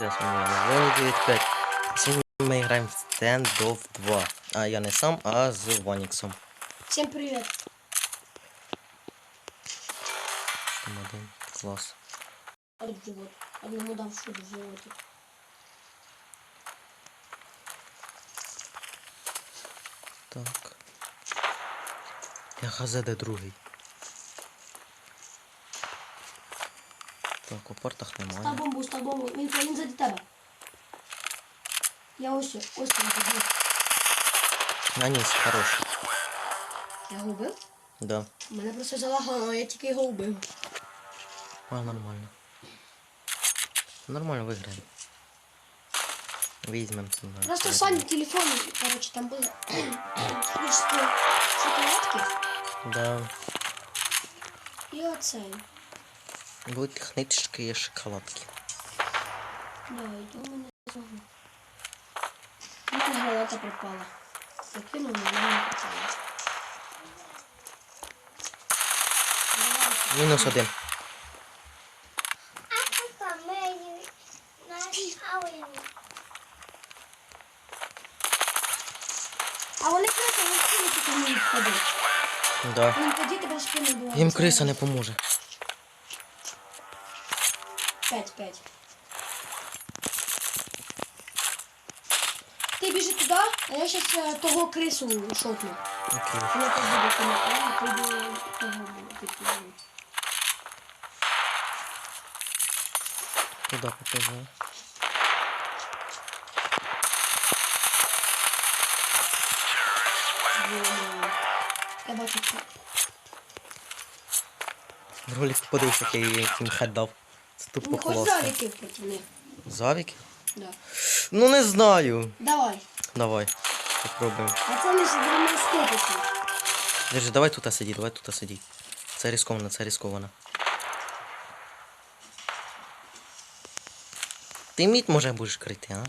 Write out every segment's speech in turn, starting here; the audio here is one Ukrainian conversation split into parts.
Сейчас мы 995. Сегодня мы играем в Standoff 2. А я не сам, а с Ваніксом. Всем привет. Там один. Клас. От в живот. Одному дам шубу в животе. Так. Я ХЗД другий. Так, у портах Став немає. бомбу, став бомбу. Він, він заді тебе. Я ось, ось він заді. На ніс, хорош. Я його убив? Да. Мене просто залагало, я тільки його убив. А, нормально. Нормально виграємо. Візьмемо це. на- Просто Сані телефон, короче, там були шоколадки. Да. І оцей. Були технічні шоколадки. Да, йду мене зову. У мене граната пропала. Закинув, але не пропала. Мінус один. А вони спину тільки вміють ходити. Да. Він тоді тебе. Їм криса не поможе. П'ять, п'ять. Ти біжи туди, а я зараз того крису шотну. Окей. Я так буду коментарі, ти до того буду підписувати. Куда покажу? Я бачу це. Ролик подивився, як я їм хед дав. Це тупо Ну, хоч класно. заліки проти них. Да. Ну не знаю. Давай. Давай. Попробуємо. А це не будемо скопити. Держи, давай тут сиді, давай тут сиді. Це рисковано, це рисковано. Ти мід може будеш крити, а?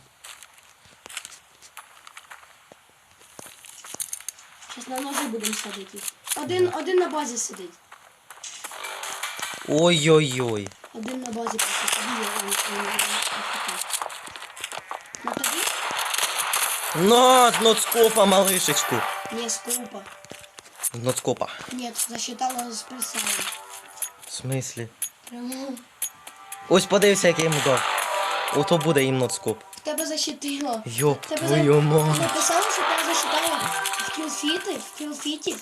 Зараз на ножі будемо садити. Один, один на базі сидить. Ой-ой-ой. Один на базі просто. На тобі? На, ноцкопа, малишечку. Не, скупа. Ноцкопа. Нет, засчитала з присягом. В смислі? Прямо Ось подивися, як я йому дав. Ото буде їм ноцкоп. тебе защитило. Йоп, Тебе твою мать. Написала, що тебе засчитала в кілфіти, в кілфіті.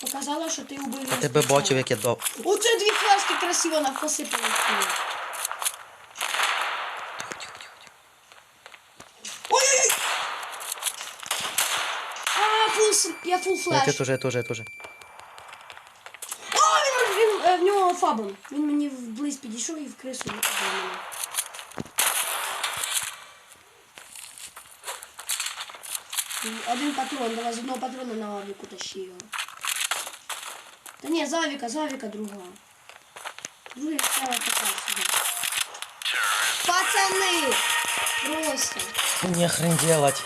Показала, що ти убив. Я тебе бачив, як я дав. Оце дві фляшки красиво нам посипали. Ой-ой-ой! А, фул, с- я фул Я флеш. теж, я теж, я теж. А, він, він, е, в нього фабон. Він мені вблизь підійшов і в крису не мене. Один патрон, давай з одного патрона на авіку тащи його. Та ні, з авіка, з авіка другого. Другий справа така сюди. Пацани! Просто. Не хрен делать.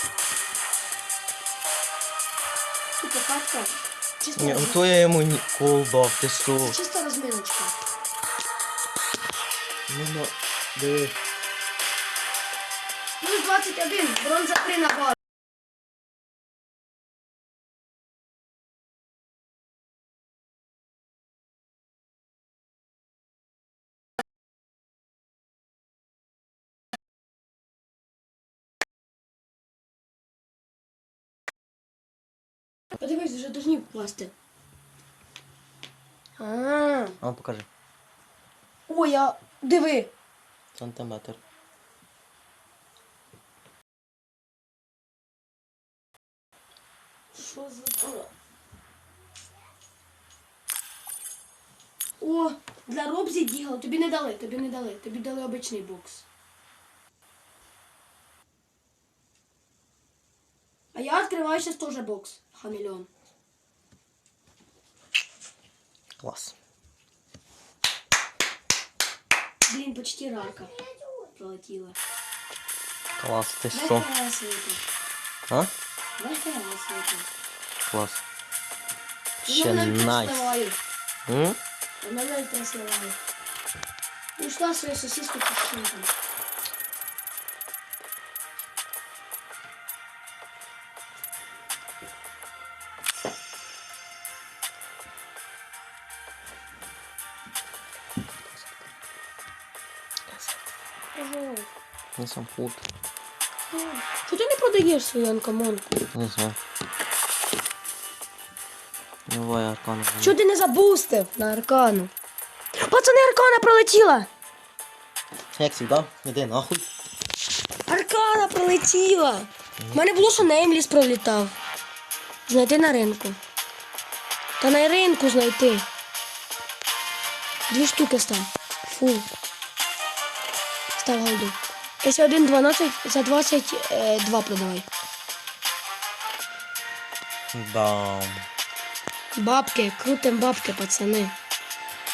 Тупо катка. Чисто, Ні, розми- то я йому не кол дав, ти що? чисто розминочка. Ну, ну, диви. Плюс 21, бронза 3 на базу. Подивись, вже должні вкласти. А, А ну покажи. Ой, я диви. Сантиметр. Що за? О, для Робзі дігл. Тобі не дали, тобі не дали. Тобі дали обичний бокс. я відкриваю зараз теж бокс. Хамелеон. Клас. Блін, почти рарка. Пролетіла. Клас, ти Дай що? хай світу. А? Дай хай світу. Клас. Ну, Ще навіть найс. доставаю. М? Вона навіть не сливає. Ну, шла свою сосиску по шинкам. Пожалуйста. Не сам фут. Що ти не продаєш свою анкамонку? Не знаю. Давай аркану. Що ти не забустив на аркану? Пацани, аркана пролетіла! Як завжди, іди нахуй. Аркана пролетіла! У мене було, що Неймліс пролітав. Знайти на ринку. Та на ринку знайти. Дві штуки став. Фу. Став голду. Якщо 1.12, за 22 продавай. Да. Бабки, крутим бабки, пацани.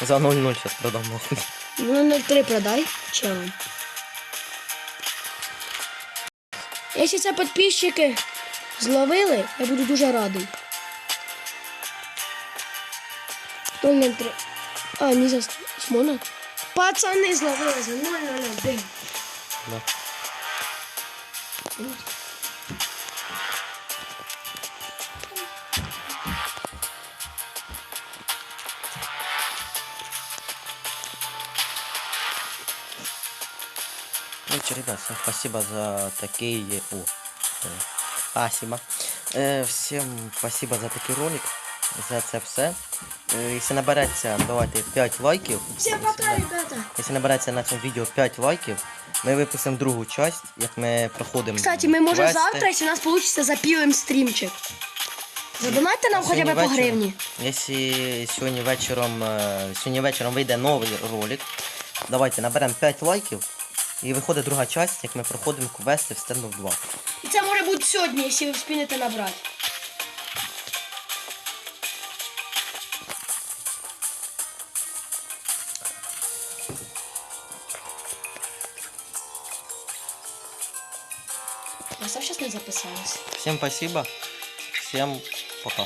За 0-0 сейчас продам нахуй. Ну, 0,3 продай, челом. Якщо це підписчики зловили, я буду дуже радий. 0,03. А, не за смона. Пацани зловили за 0,01. Да. Короче, ребят, всем спасибо за такие... О, э, спасибо. Э, всем спасибо за такий ролик, за це Е, Якщо набереться, давайте 5 лайків. Всім пока, ребята. Якщо набереться на цьому відео 5 лайків, ми випустимо другу часть, як ми проходимо. Кстати, ми може квести. завтра, якщо у нас вийде, запілим стрімчик. Задонайте нам хоча б по гривні. Якщо сьогодні вечором, е, сьогодні вечором вийде новий ролик, давайте наберемо 5 лайків. І виходить друга часть, як ми проходимо квести в Stand 2. І це може бути сьогодні, якщо ви вспінете набрати. Не записалась. Всем спасибо, всем пока.